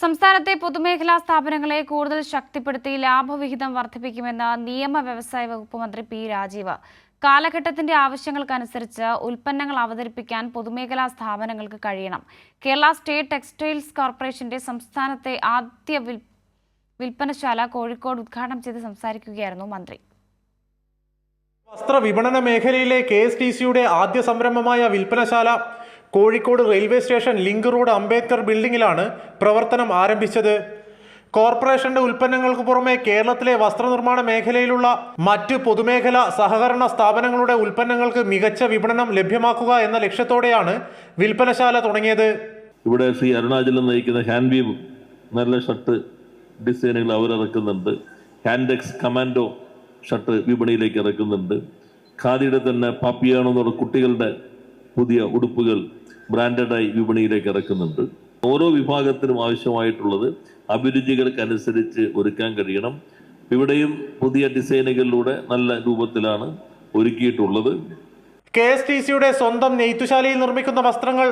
സംസ്ഥാനത്തെ പൊതുമേഖലാ സ്ഥാപനങ്ങളെ കൂടുതൽ ശക്തിപ്പെടുത്തി ലാഭവിഹിതം വർദ്ധിപ്പിക്കുമെന്ന് നിയമ വ്യവസായ വകുപ്പ് മന്ത്രി പി രാജീവ്. കാലഘട്ടത്തിന്റെ ആവശ്യങ്ങൾക്കനുസരിച്ച് ഉൽപ്പന്നങ്ങൾ അവതരിപ്പിക്കാൻ പൊതുമേഖലാ സ്ഥാപനങ്ങൾക്ക് കഴിയണം. കേരള സ്റ്റേറ്റ് ടെക്സ്റ്റൈൽസ് കോർപ്പറേഷന്റെ സംസ്ഥാനത്തെ ആദ്യ വിൽ- വിൽപ്പനശാല കോഴിക്കോട് ഉദ്ഘാടനം ചെയ്ത് സംസാരിക്കുകയായിരുന്നു മന്ത്രി. വസ്ത്ര വിപണന മേഖലയിലെ കെ എസ് ടി സിയുടെ ആദ്യ സംരംഭമായ വിൽപ്പനശാല Kozhikode railway station link road Ambedkar ബിൽഡിംഗിലാണ് പ്രവർത്തനം ആരംഭിച്ചത്. കോർപ്പറേഷന്റെ ഉൽപ്പന്നങ്ങൾക്ക് പുറമെ കേരളത്തിലെ വസ്ത്രനിർമ്മാണ മേഖലയിലുള്ള മറ്റ് പൊതുമേഖല സഹകരണ സ്ഥാപനങ്ങളുടെ ഉൽപ്പന്നങ്ങൾക്ക് മികച്ച വിപണനം ലഭ്യമാക്കുക എന്ന ലക്ഷ്യത്തോടെയാണ് വിൽപ്പനശാല തുടങ്ങിയത്. ഇവിടെ ശ്രീ അരുണാചലം നയിക്കുന്ന ഹാൻഡ് വീവ് നല്ല ഷർട്ട് ഡിസൈനുകൾ അവരിറക്കുന്നുണ്ട്. ഹാൻഡെക്സ് കമാൻഡോ ഷർട്ട് വിപണിയിലേക്ക് ഇറക്കുന്നുണ്ട്. ഖാദിയുടെ തന്നെ പാപ്പിയാണോ എന്നുള്ള കുട്ടികളുടെ പുതിയ ഉടുപ്പുകൾ ബ്രാൻഡഡായി വിപണിയിലേക്ക് ഇറക്കുന്നുണ്ട്. ഓരോ വിഭാഗത്തിനും ആവശ്യമായിട്ടുള്ളത് അഭിരുചികൾക്കനുസരിച്ച് ഒരുക്കാൻ കഴിയണം. ഇവിടെയും പുതിയ ഡിസൈനുകളിലൂടെ നല്ല രൂപത്തിലാണ് ഒരുക്കിയിട്ടുള്ളത്. കെ എസ് ടി സിയുടെ സ്വന്തം നെയ്ത്തുശാലയിൽ നിർമ്മിക്കുന്ന വസ്ത്രങ്ങൾ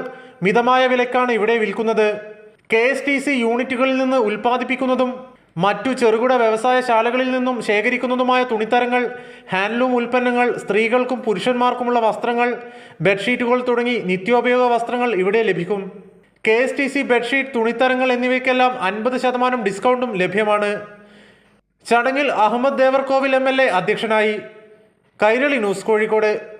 മിതമായ വിലക്കാണ് ഇവിടെ വിൽക്കുന്നത്. കെ എസ് ടി സി യൂണിറ്റുകളിൽ നിന്ന് ഉൽപ്പാദിപ്പിക്കുന്നതും മറ്റു ചെറുകിട വ്യവസായശാലകളിൽ നിന്നും ശേഖരിക്കുന്നതുമായ തുണിത്തരങ്ങൾ ഹാൻഡ്ലൂം ഉൽപ്പന്നങ്ങൾ സ്ത്രീകൾക്കും പുരുഷന്മാർക്കുമുള്ള വസ്ത്രങ്ങൾ ബെഡ്ഷീറ്റുകൾ തുടങ്ങി നിത്യോപയോഗ വസ്ത്രങ്ങൾ ഇവിടെ ലഭിക്കും. K S T C bedsheet തുണിത്തരങ്ങൾ എന്നിവയ്ക്കെല്ലാം അൻപത് ശതമാനം ഡിസ്കൗണ്ടും ലഭ്യമാണ്. ചടങ്ങിൽ Ahammed Devarkovil M L A അധ്യക്ഷനായി. കൈരളി ന്യൂസ് കോഴിക്കോട്.